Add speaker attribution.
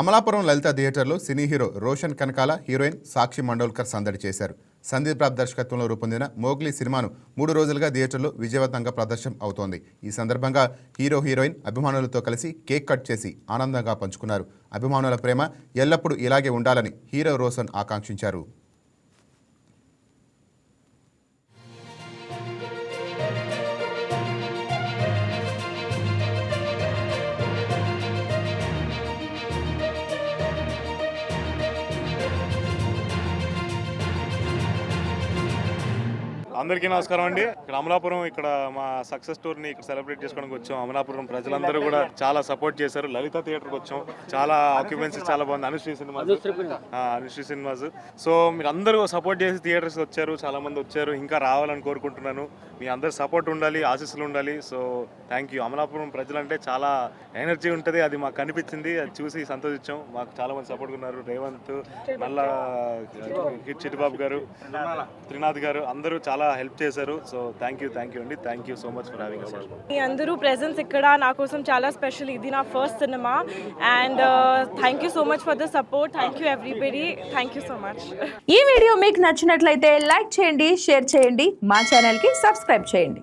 Speaker 1: అమలాపురం లలిత థియేటర్లో cine hero Roshan Kanakala heroine Sakshi Mandolkar సందడి చేశారు. సందీప్ రాబ్ దర్శకత్వంలో రూపొందిన మోగ్లీ సినిమాను మూడు రోజులుగా థియేటర్లో విజయవంతంగా ప్రదర్శన అవుతోంది. ఈ సందర్భంగా హీరో హీరోయిన్ అభిమానులతో కలిసి కేక్ కట్ చేసి ఆనందంగా పంచుకున్నారు. అభిమానుల ప్రేమ ఎల్లప్పుడూ ఇలాగే ఉండాలని హీరో రోషన్ ఆకాంక్షించారు.
Speaker 2: అందరికీ నమస్కారం అండి. ఇక్కడ అమలాపురం ఇక్కడ మా సక్సెస్ టూర్ని ఇక్కడ సెలబ్రేట్ చేసుకోవడానికి వచ్చాం. అమలాపురం ప్రజలందరూ కూడా చాలా సపోర్ట్ చేశారు. లలిత థియేటర్కి వచ్చాం. చాలా ఆక్యుపెన్సీ చాలా బాగుంది. Anushree cinemas. Anushree cinemas. So మీరు అందరూ సపోర్ట్ చేసి థియేటర్స్ వచ్చారు. చాలా మంది వచ్చారు. ఇంకా రావాలని కోరుకుంటున్నాను. మీ అందరు సపోర్ట్ ఉండాలి ఆశీస్సులు ఉండాలి. సో థ్యాంక్ యూ అమలాపురం ప్రజలంటే చాలా ఎనర్జీ ఉంటుంది. అది మాకు కనిపించింది. అది చూసి సంతోషించాం. మాకు చాలా మంది సపోర్ట్ ఉన్నారు. రేవంత్ మళ్ళా చిట్టిబాబు గారు త్రినాథ్ గారు. అందరూ చాలా హెల్ప్ చేశారు. So thank you thank you అండి. Thank you so much for having us
Speaker 3: మీ అందరూ ప్రెజెన్స్ ఇక్కడ నా కోసం చాలా స్పెషల్ ఇది నా first cinema and thank you so much for the support thank you everybody thank you so much
Speaker 4: ఈ video మీకు నచ్చినట్లయితే లైక్ చేయండి షేర్ చేయండి. మా ఛానల్కి సబ్స్క్రైబ్ చేయండి.